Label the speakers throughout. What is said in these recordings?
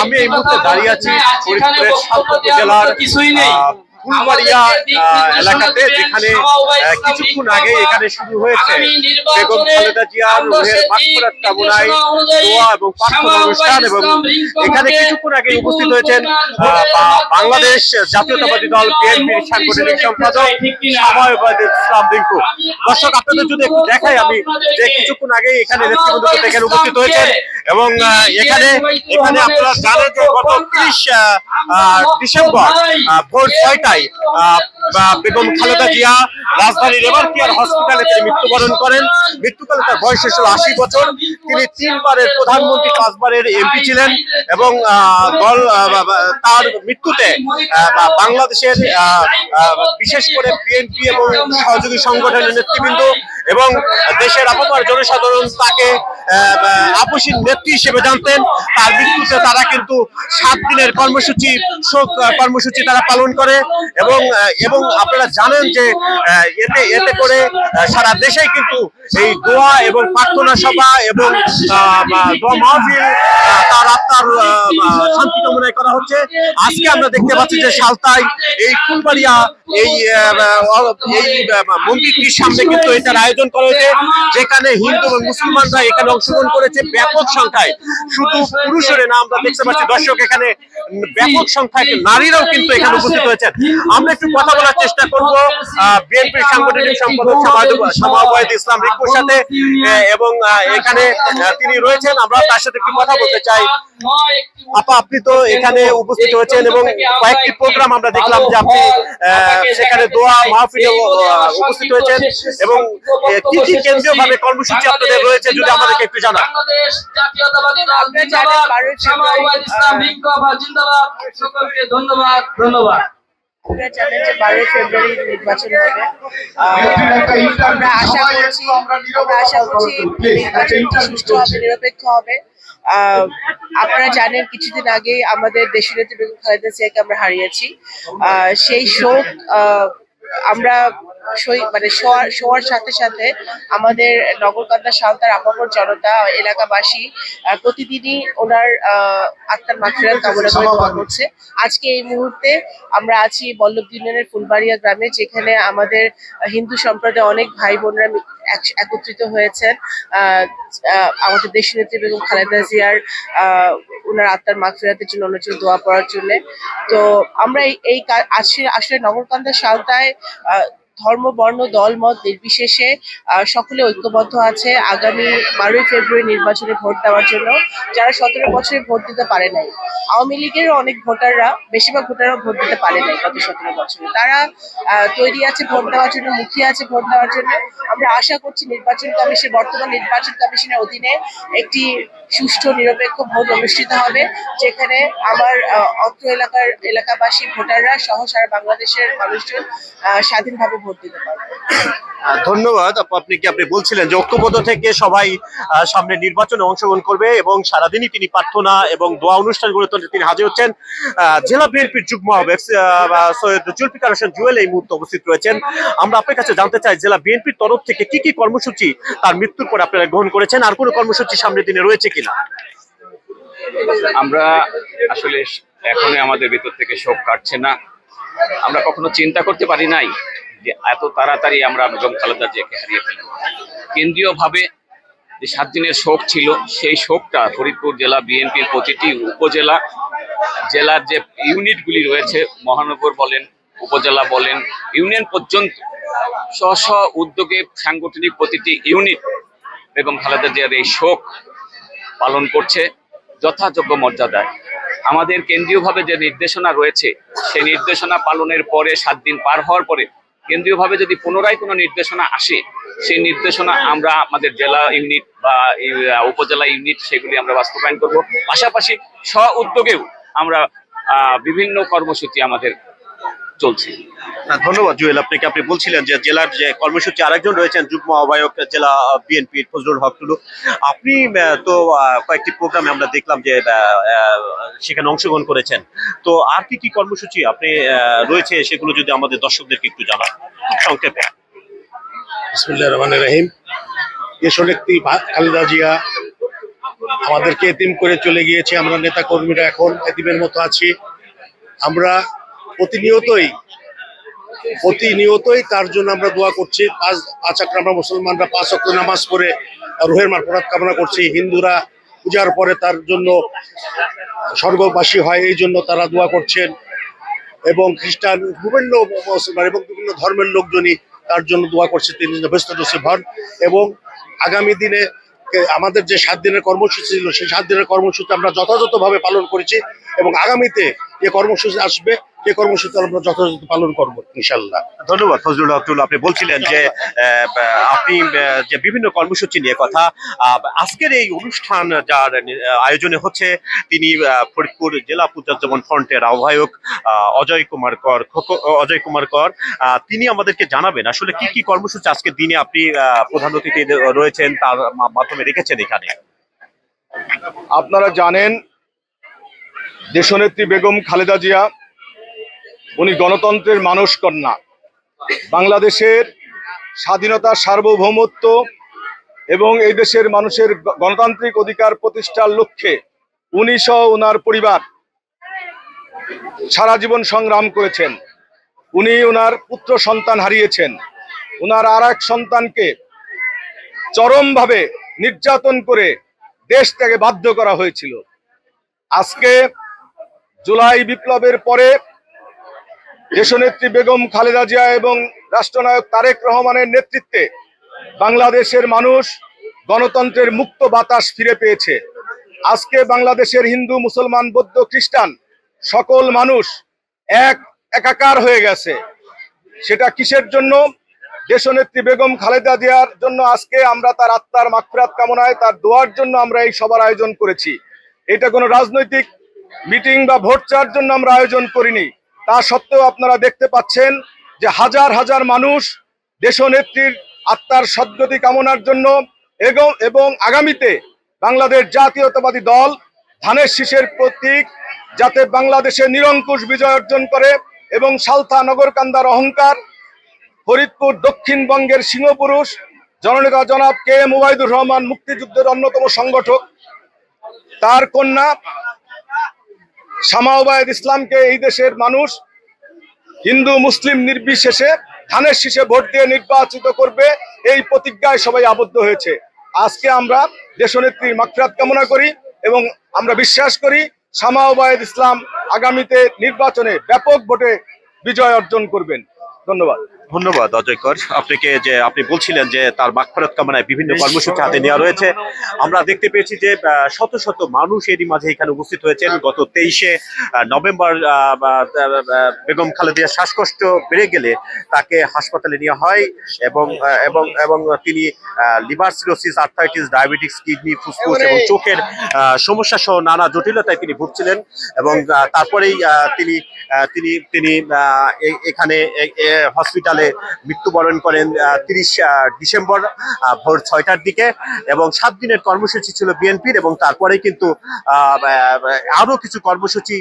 Speaker 1: আমি এই মুহূর্তে দাঁড়িয়ে আছি ফরিদপুরের সাতপুর জেলার কিছুই ফুলবাড়িয়া আহ, এলাকাতে যেখানে কিছুক্ষণ আগে এখানে শুরু হয়েছে বেগম খালেদা জিয়ার রুহের মাগফিরাত কামনায় দোয়া এবং প্রার্থনা অনুষ্ঠান এবং এখানে কিছুক্ষণ আগে উপস্থিত হয়েছেন বাংলাদেশ জাতীয়তাবাদী দল বিএনপির সাংগঠনিক সম্পাদক সাময়বাদ ইসলাম রিঙ্কু। দর্শক আপনাদের যদি একটু দেখাই আমি যে কিছুক্ষণ আগে এখানে নেতৃবৃন্দ এখানে উপস্থিত হয়েছেন এবং এখানে এখানে আপনারা জানেন যে গত ত্রিশ ডিসেম্বর ভোর ছয়টায় বা- বেগম খালেদা জিয়া রাজধানীর কেয়ার হসপিটালে তিনি মৃত্যুবরণ করেন। মৃত্যুকালে তার বয়স ছিল আশি বছর। তিনি তিনবারের প্রধানমন্ত্রী, পাঁচবারের এমপি ছিলেন এবং দল তার মৃত্যুতে বাংলাদেশের বিশেষ করে বিএনপি এবং সহযোগী সংগঠনের নেতৃবৃন্দ এবং দেশের আপাতত জনসাধারণ তাকে আপসীন নেত্রী হিসেবে জানতেন। তার মৃত্যুতে তারা কিন্তু সাত দিনের কর্মসূচি, শোক কর্মসূচি তারা পালন করে। এবং এবং আপনারা জানেন যে এতে এতে করে সারা দেশে কিন্তু এই দোয়া এবং প্রার্থনা সভা এবং দোয়া মাহফিল তার আত্মার শান্তি কামনায় করা হচ্ছে। আজকে আমরা দেখতে পাচ্ছি যে সালতাই এই ফুলবাড়িয়া, এই এই মন্দিরটির সামনে কিন্তু এটার আয়োজন করা হয়েছে, যেখানে হিন্দু এবং মুসলমানরা এখানে অংশগ্রহণ করেছে ব্যাপক সংখ্যায়। শুধু পুরুষের না, আমরা দেখতে পাচ্ছি দর্শক এখানে ব্যাপক সংখ্যায় নারীরাও কিন্তু এখানে উপস্থিত হয়েছেন। আমরা একটু কথা বলার চেষ্টা করব বিএনপির সাংগঠনিক সম্পাদক সমাবয়ত ইসলাম রিকুর সাথে এবং এখানে তিনি রয়েছেন। আমরা তার সাথে একটু কথা বলতে চাই। আপা আপনি তো এখানে উপস্থিত হয়েছেন এবং কয়েকটি প্রোগ্রাম আমরা দেখলাম যে আপনি আহ, সেখানে দোয়া মাহফিলে আহ, উপস্থিত হয়েছেন এবং কি কি কেন্দ্রীয় ভাবে কর্মসূচি আপনাদের রয়েছে যদি আমাদেরকে একটু জানান।
Speaker 2: সকলকে ধন্যবাদ ধন্যবাদ।
Speaker 3: আপনারা জানেন যে বারোই ফেব্রুয়ারি নির্বাচন হবে। আমরা আশা করছি আমরা আশা করছি নির্বাচনটি সুষ্ঠু হবে নিরপেক্ষ হবে। আপনারা জানেন কিছুদিন আগে আমাদের দেশের নেত্রী বেগম খালেদা জিয়াকে আমরা হারিয়েছি। সেই শোক আমরা মানে শোয়ার শোয়ার সাথে সাথে আমাদের নগরকান্দা সালতার আপামর জনতা এলাকাবাসী প্রতিদিনই ওনার আত্মার মাগফিরাত কামনা করে দোয়া করছে। আজকে এই মুহূর্তে আমরা আছি বল্লভ ইউনিয়নের ফুলবাড়িয়া গ্রামে যেখানে আমাদের হিন্দু সম্প্রদায় অনেক ভাই বোনরা একত্রিত হয়েছেন। আমাদের দেশ নেত্রী বেগম খালেদা জিয়ার ওনার আত্মার মাগফিরাতের জন্য ওনার জন্য দোয়া পড়ার জন্য। তো আমরা এই- আসলে আসলে নগরকান্দা সালতায় আহ, ধর্ম, বর্ণ, দল, মত নির্বিশেষে সকলে ঐক্যবদ্ধ আছে আগামী বারোই ফেব্রুয়ারি নির্বাচনে ভোট দেওয়ার জন্য, যারা সতেরো বছরে ভোট দিতে পারে নাই। আওয়ামী লীগের অনেক ভোটাররা, বেশিরভাগ ভোটাররা ভোট দিতে পারে নাই গত সতেরো বছরে। তারা তৈরি আছে ভোট দেওয়ার জন্য, মুখিয়ে আছে ভোট দেওয়ার জন্য। আমরা আশা করছি নির্বাচন কমিশন, বর্তমান নির্বাচন কমিশনের অধীনে একটি সুষ্ঠু, নিরপেক্ষ ভোট অনুষ্ঠিত হবে, যেখানে আমার অত্র এলাকার এলাকাবাসী ভোটাররা সহ সারা বাংলাদেশের মানুষজন স্বাধীনভাবে ভোট দিতে পারবে
Speaker 1: ধন্যবাদ। আপু, আপনি কি আপনি বলছিলেন যে ঐক্যবদ্ধ থেকে সবাই আহ, সামনে নির্বাচনে অংশগ্রহণ করবে এবং সারাদিনই তিনি প্রার্থনা এবং দোয়া অনুষ্ঠানগুলোতে তিনি হাজির হচ্ছেন আহ, জেলা বিএনপির যুগ্ম আহ্বায়ক, সৈয়দ জুলফিকার হোসেন জুয়েল এই মুহূর্তে উপস্থিত রয়েছেন। আমরা আপনার কাছে জানতে চাই জেলা বিএনপির তরফ থেকে কি কি কর্মসূচি তার মৃত্যুর পর আপনারা গ্রহণ করেছেন? আর কোনো কর্মসূচি সামনের দিনে রয়েছে কিনা?
Speaker 4: আমরা আসলে এখনই আমাদের ভিতর থেকে শোক কাটছে না। আমরা কখনো চিন্তা করতে পারি নাই যে এত তাড়াতাড়ি আমরা বেগম খালেদা জিয়াকে হারিয়ে ফেলব। কেন্দ্রীয়ভাবে যে সাত দিনের শোক ছিল, সেই শোকটা ফরিদপুর জেলা বিএনপির প্রতিটি উপজেলা, জেলার যে ইউনিটগুলি রয়েছে, মহানগর বলেন, উপজেলা বলেন, ইউনিয়ন পর্যন্ত স্ব স্ব উদ্যোগে সাংগঠনিক প্রতিটি ইউনিট বেগম খালেদা জিয়ার এই শোক পালন করছে, যথাযোগ্য মর্যাদায়। আমাদের কেন্দ্রীয়ভাবে যে নির্দেশনা রয়েছে, সেই নির্দেশনা পালনের পরে, সাত দিন পার হওয়ার পরে কেন্দ্রীয়ভাবে যদি পুনরায় কোনো নির্দেশনা আসে, সেই নির্দেশনা আমরা আমাদের জেলা ইউনিট বা উপজেলা ইউনিট সেগুলি আমরা বাস্তবায়ন করব। পাশাপাশি স্ব উদ্যোগেও আমরা বিভিন্ন কর্মসূচি আমাদের চলছে।
Speaker 1: হ্যাঁ, ধন্যবাদ জুয়েল। আপনাকে আপনি বলছিলেন যে জেলার যে কর্মসূচি আরেকজন রয়েছেন যুগ্ম আহ্বায়ক জেলা বিএনপির ফজলুল হক টুলু আপনি তো কয়েকটি প্রোগ্রামে আমরা দেখলাম যে আহ, আহ, সেখানে অংশগ্রহণ করেছেন। তো আর কি কি কর্মসূচি আপনি আহ, রয়েছে সেগুলো যদি আমাদের দর্শকদেরকে একটু জানান সংক্ষেপে।
Speaker 5: বিসমুল্লাহ রহমান রাহিম। দেশনেত্রী ভা- খালেদা জিয়া আমাদেরকে এতিম করে চলে গিয়েছে। আমরা নেতা কর্মীরা এখন এতিমের মতো আছি। আমরা প্রতিনিয়তই প্রতিনিয়তই তার জন্য আমরা দোয়া করছি। পাঁচ পাঁচ আমরা মুসলমানরা পাঁচ অক্ট নামাজ পড়ে রুহের মারফরাত কামনা করছি। হিন্দুরা পূজার পরে তার জন্য স্বর্গবাসী হয়, এই জন্য তারা দোয়া করছেন। এবং খ্রিস্টান, বিভিন্ন মুসলমান এবং বিভিন্ন ধর্মের লোকজনই তার জন্য দোয়া করছে। তিনি ব্যস্ত নসিব হন এবং আগামী দিনে আমাদের যে সাত দিনের কর্মসূচি ছিল, সেই সাত দিনের কর্মসূচি আমরা যথাযথভাবে পালন করেছি। এবং আগামীতে যে কর্মসূচি আসবে সেই কর্মসূচি আমরা যথাযথ পালন করব ইনশাল্লাহ
Speaker 1: ধন্যবাদ ফজলুল হক আপনি বলছিলেন যে আহ, আপনি যে বিভিন্ন কর্মসূচি নিয়ে কথা আহ, আজকের এই অনুষ্ঠান যার আয়োজনে হচ্ছে তিনি আহ, ফরিদপুর জেলা পূজাজ্জীবন ফ্রন্টের আহ্বায়ক আহ, অজয় কুমার কর অজয় কুমার কর আহ, তিনি আমাদেরকে জানাবেন আসলে কি কি কর্মসূচি আজকের দিনে আপনি আহ, প্রধান অতিথি রয়েছেন তার মা- মাধ্যমে রেখেছেন এখানে?
Speaker 6: আপনারা জানেন দেশনেত্রী বেগম খালেদা জিয়া উনি গণতন্ত্রের মানস কন্যা বাংলাদেশের স্বাধীনতা সার্বভৌমত্ব এবং এই দেশের মানুষের গণতান্ত্রিক অধিকার প্রতিষ্ঠার লক্ষ্যে উনি সহ ওনার পরিবার সারা জীবন সংগ্রাম করেছেন। উনি ওনার পুত্র সন্তান হারিয়েছেন। ওনার আর এক সন্তানকে চরমভাবে নির্যাতন করে দেশ থেকে বাধ্য করা হয়েছিল। আজকে জুলাই বিপ্লবের পরে দেশনেত্রী বেগম খালেদা জিয়া এবং রাষ্ট্রনায়ক তারেক রহমানের নেতৃত্বে বাংলাদেশের মানুষ গণতন্ত্রের মুক্ত বাতাস ফিরে পেয়েছে। আজকে বাংলাদেশের হিন্দু, মুসলমান, বৌদ্ধ, খ্রিস্টান সকল মানুষ এক, একাকার হয়ে গেছে। সেটা কিসের জন্য? দেশনেত্রী বেগম খালেদা জিয়ার জন্য আজকে আমরা তার আত্মার মাগফিরাত কামনায়, তার দোয়ার জন্য আমরা এই সবার আয়োজন করেছি। এটা কোনো রাজনৈতিক মিটিং বা ভোট চাওয়ার জন্য আমরা আয়োজন করিনি। তা সত্ত্বেও আপনারা দেখতে পাচ্ছেন যে হাজার হাজার মানুষ দেশনেত্রীর আত্মার সদ্গতি কামনার জন্য এবং আগামীতে বাংলাদেশ জাতীয়তাবাদী দল ধানের শীষের প্রতীক যাতে বাংলাদেশে নিরঙ্কুশ বিজয় অর্জন করে এবং সালথা নগরকান্দার অহংকার, ফরিদপুর দক্ষিণবঙ্গের সিংহপুরুষ, জননেতা জনাব কে এম উবাইদুর রহমান মুক্তিযুদ্ধের অন্যতম সংগঠক, তার কন্যা শামা ওবায়দ ইসলামকে এই দেশের মানুষ হিন্দু, মুসলিম নির্বিশেষে ধানের শীষে ভোট দিয়ে নির্বাচিত করবে, এই প্রতিজ্ঞায় সবাই আবদ্ধ হয়েছে। আজকে আমরা দেশনেত্রীর মাকফিরাত কামনা করি এবং আমরা বিশ্বাস করি শামা ওবায়দ ইসলাম আগামীতে নির্বাচনে ব্যাপক ভোটে বিজয় অর্জন করবেন। ধন্যবাদ।
Speaker 1: ধন্যবাদ অজয় কর। আপনাকে যে আপনি বলছিলেন যে তার বাকফরত কামনায় বিভিন্ন কর্মসূচি হাতে নেওয়া রয়েছে। আমরা দেখতে পেয়েছি যে শত শত মানুষ এরই মাঝে এখানে উপস্থিত হয়েছেন। গত তেইশে নভেম্বর বেগম খালেদিয়া শ্বাসকষ্ট বেড়ে গেলে তাকে হাসপাতালে নেওয়া হয় এবং এবং এবং তিনি liver cirrhosis arthritis diabetes kidney ফুসফুস এবং চোখের সমস্যা সহ নানা জটিলতায় তিনি ভুগছিলেন এবং তারপরেই তিনি তিনি তিনি এখানে এ- হসপিটালে মৃত্যুবরণ করেন তিরিশ ডিসেম্বর ভোর ছয়টার দিকে এবং সাত দিনের কর্মসূচি ছিল বিএনপির এবং তারপরে কিন্তু আহ, আহ, আরও কিছু কর্মসূচি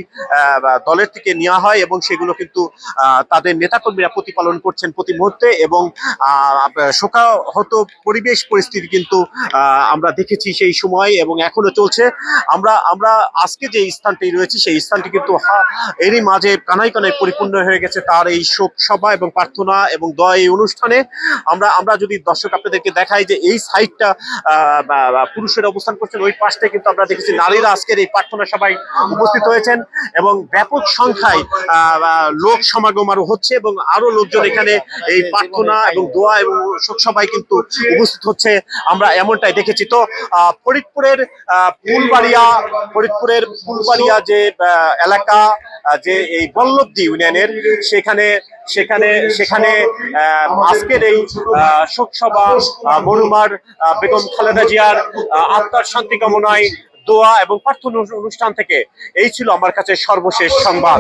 Speaker 1: দলের থেকে নেওয়া হয় এবং সেগুলো কিন্তু তাদের নেতাকর্মীরা প্রতিপালন করছেন প্রতি মুহূর্তে এবং শোকাহত পরিবেশ পরিস্থিতি কিন্তু আমরা দেখেছি সেই সময় এবং এখনও চলছে। আমরা আমরা আজকে যে স্থানটি রয়েছে সেই স্থানটি কিন্তু এরই মাঝে কানায় কানায় পরিপূর্ণ হয়ে গেছে তার এই শোক সভা এবং প্রার্থনা এবং দয়া এই অনুষ্ঠানে আমরা আমরা যদি দর্শক আপনাদেরকে দেখাই যে এই সাইডটা বা অবস্থান করছেন, ওই পাশটা কিন্তু আমরা দেখেছি নারীরা আজকের এই প্রার্থনা সবাই উপস্থিত হয়েছেন এবং ব্যাপক সংখ্যায় লোক সমাগম আরও হচ্ছে এবং আরও লোকজন এখানে এই প্রার্থনা এবং দোয়া এবং শোক সভায় কিন্তু উপস্থিত হচ্ছে। আমরা এমনটাই দেখেছি। তো ফরিদপুরের ফুলবাড়িয়া ফরিদপুরের ফুলবাড়িয়া যে এলাকা যে এই বল্লভদি ইউনিয়নের, সেখানে সেখানে সেখানে আজকের এই শোকসভা মরুমার বেগম খালেদা জিয়ার আত্মার শান্তি কামনায় দোয়া এবং প্রার্থনা অনুষ্ঠান থেকে এই ছিল আমার কাছে সর্বশেষ সংবাদ।